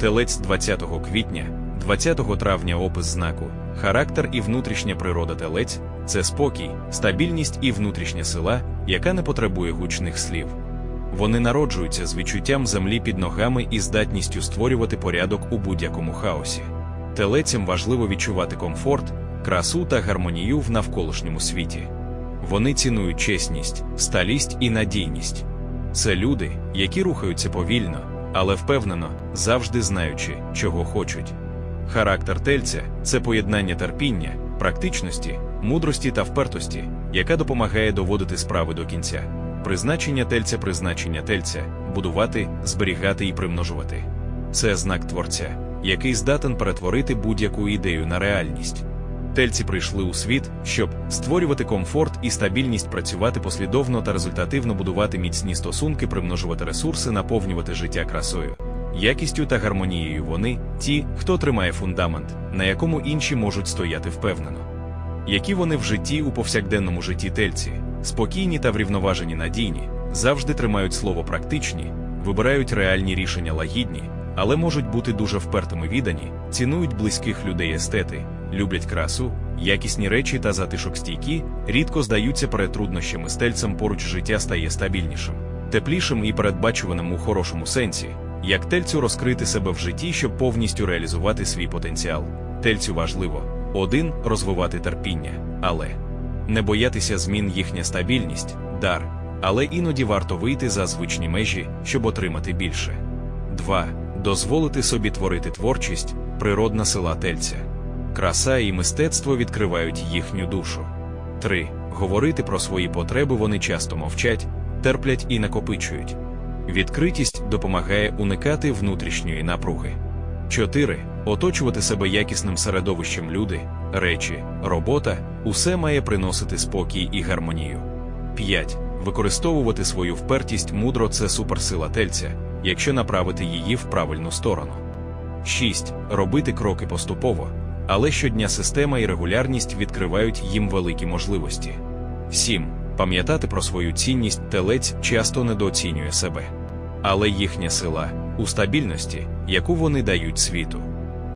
Телець 20 квітня, 20 травня опис знаку, характер і внутрішня природа телець це спокій, стабільність і внутрішня сила, яка не потребує гучних слів. Вони народжуються з відчуттям землі під ногами і здатністю створювати порядок у будь-якому хаосі. Телецям важливо відчувати комфорт, красу та гармонію в навколишньому світі. Вони цінують чесність, сталість і надійність. Це люди, які рухаються повільно, але впевнено, завжди знаючи, чого хочуть. Характер тельця це поєднання терпіння, практичності, мудрості та впертості, яка допомагає доводити справи до кінця. Призначення тельця призначення тельця будувати, зберігати і примножувати. Це знак творця, який здатен перетворити будь-яку ідею на реальність. Тельці прийшли у світ, щоб створювати комфорт і стабільність, працювати послідовно та результативно будувати міцні стосунки, примножувати ресурси, наповнювати життя красою. Якістю та гармонією вони ті, хто тримає фундамент, на якому інші можуть стояти впевнено. Які вони в житті у повсякденному житті тельці, спокійні та врівноважені надійні, завжди тримають слово практичні, вибирають реальні рішення лагідні, але можуть бути дуже впертими віддані, цінують близьких людей естети, люблять красу, якісні речі та затишок стійкі, рідко здаються перед труднощами стельцем поруч життя стає стабільнішим, теплішим і передбачуваним у хорошому сенсі, як тельцю розкрити себе в житті, щоб повністю реалізувати свій потенціал. Тельцю важливо один розвивати терпіння, але не боятися змін їхня стабільність, дар, але іноді варто вийти за звичні межі, щоб отримати більше. 2. Дозволити собі творити творчість, природна сила тельця. Краса і мистецтво відкривають їхню душу. 3. Говорити про свої потреби вони часто мовчать, терплять і накопичують. Відкритість допомагає уникати внутрішньої напруги. 4. Оточувати себе якісним середовищем люди, речі, робота усе має приносити спокій і гармонію. 5. Використовувати свою впертість мудро це суперсила тельця, якщо направити її в правильну сторону. 6. Робити кроки поступово, але щодня система і регулярність відкривають їм великі можливості. 7. Пам'ятати про свою цінність телець часто недооцінює себе. Але їхня сила у стабільності, яку вони дають світу.